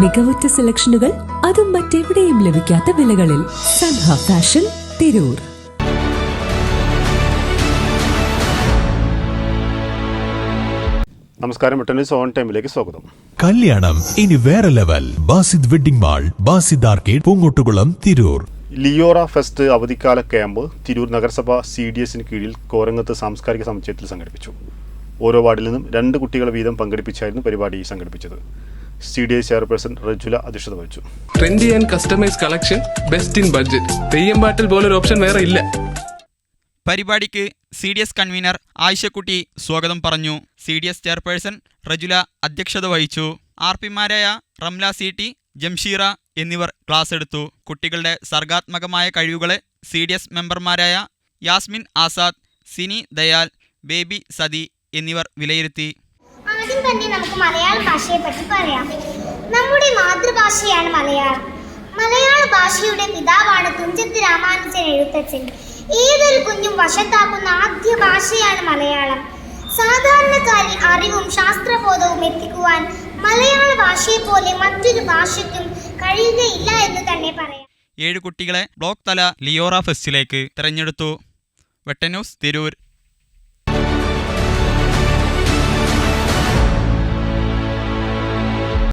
മികവുറ്റ സെലക്ഷനുകൾ അതും മറ്റെവിടെയും ലഭിക്കാത്ത വിലകളിൽ സൻഹ ഫാഷൻ തിരൂർ. നമസ്കാരം വെട്ടനീസ് ഓൺ ടൈമിലേക്ക് സ്വാഗതം. കല്യാണം ഇനി വേറെ level. Basid wedding mall Basid arcade Poongottukulam Tirur. Leora fest അവധിക്കാല ക്യാമ്പ് തിരൂർ നഗരസഭ സി ഡി എസിന് കീഴിൽ കോരങ്ങത്ത് സാംസ്കാരിക സമുച്ചയത്തിൽ സംഘടിപ്പിച്ചു. ഓരോ വാർഡിൽ നിന്നും രണ്ട് കുട്ടികളെ വീതം പങ്കെടുപ്പിച്ചായിരുന്നു പരിപാടി സംഘടിപ്പിച്ചത്. C D I chairperson Rajula അധ്യക്ഷത വഹിച്ചു. Trendy and customise collection best in budget. Theyyam പാട്ടിൽ പോലൊരു ഓപ്ഷൻ വേറെ ഇല്ല. പരിപാടിക്ക് C D S convener Ayishakutty സ്വാഗതം പറഞ്ഞു. C D S chairperson Rajula അധ്യക്ഷത വഹിച്ചു. ആർ പിമാരായ റംല സി ടി ജംഷീറ എന്നിവർ ക്ലാസ് എടുത്തു. കുട്ടികളുടെ സർഗാത്മകമായ കഴിവുകളെ സി ഡി എസ് മെമ്പർമാരായ യാസ്മിൻ ആസാദ് സിനി ദയാൽ ബേബി സതി എന്നിവർ വിലയിരുത്തി. ആദ്യം തന്നെ നമുക്ക് മലയാള ഭാഷയെ പറ്റി പറയാം. നമ്മുടെ മാതൃഭാഷയാണ് മലയാളം. മലയാള ഭാഷയുടെ പിതാവാണ് തുഞ്ചത്ത് രാമാനുജൻ എഴുത്തച്ഛൻ. ഏതൊരു കുഞ്ഞും വശത്താക്കുന്ന ആദ്യ ഭാഷയാണ് മലയാളം. സാധാരണക്കാരിൽ അറിവും ശാസ്ത്രബോധവും എത്തിക്കുവാൻ മലയാള ഭാഷയെ പോലെ മറ്റൊരു ഭാഷയ്ക്കും കഴിയുകയില്ല എന്ന് തന്നെ പറയാം. ഏഴ് കുട്ടികളെ ബ്ലോക്ക് തല ലിയോറ ഫെസ്റ്റിലേക്ക് തിരഞ്ഞെടുത്തു. വെട്ടന്യൂസ് തിരൂർ.